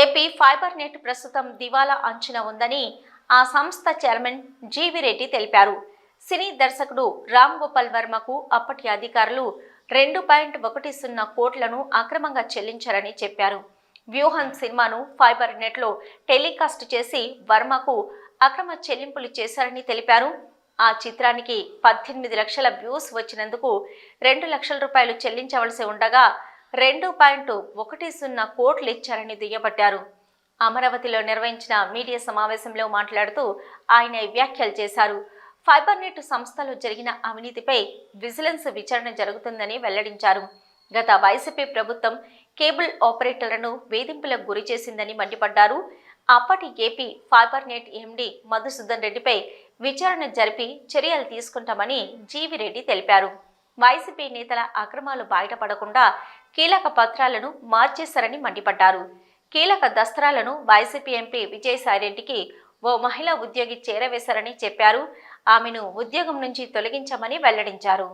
AP fibre net ప్రస్తుతం దివాలా అంచున ఉందని ఆ సంస్థ చైర్మన్ జీవి రెడ్డి తెలిపారు. సినీ దర్శకుడు రామ్ గోపాల్ వర్మకు అప్పటి అధికారులు రెండు పాయింట్ ఒకటి సున్నా కోట్లను అక్రమంగా చెల్లించారని చెప్పారు. వ్యూహం సినిమాను ఫైబర్ నెట్లో టెలికాస్ట్ చేసి వర్మకు అక్రమ చెల్లింపులు చేశారని తెలిపారు. ఆ చిత్రానికి పద్దెనిమిది లక్షల వ్యూస్ వచ్చినందుకు రెండు లక్షల రూపాయలు చెల్లించవలసి ఉండగా రెండు పాయింట్ ఒకటి సున్నా కోట్లు ఇచ్చారని దుయ్యబట్టారు. అమరావతిలో నిర్వహించిన మీడియా సమావేశంలో మాట్లాడుతూ ఆయన వ్యాఖ్యలు చేశారు. ఫైబర్నెట్ సంస్థలో జరిగిన అవినీతిపై విజిలెన్స్ విచారణ జరుగుతుందని వెల్లడించారు. గత వైసీపీ ప్రభుత్వం కేబుల్ ఆపరేటర్లను వేధింపులకు గురి చేసిందని మండిపడ్డారు. అప్పటి ఏపీ ఫైబర్నెట్ ఎండి మధుసూదన్ రెడ్డిపై విచారణ జరిపి చర్యలు తీసుకుంటామని జీవి రెడ్డి తెలిపారు. వైసీపీ నేతల అక్రమాలు బయటపడకుండా కీలక పత్రాలను మార్చేశారని మండిపడ్డారు. కీలక దస్త్రాలను వైసీపీ ఎంపీ విజయసాయిరెడ్డికి ఓ మహిళా ఉద్యోగి చేరవేశారని చెప్పారు. ఆమెను ఉద్యోగం నుంచి తొలగించమని వెల్లడించారు.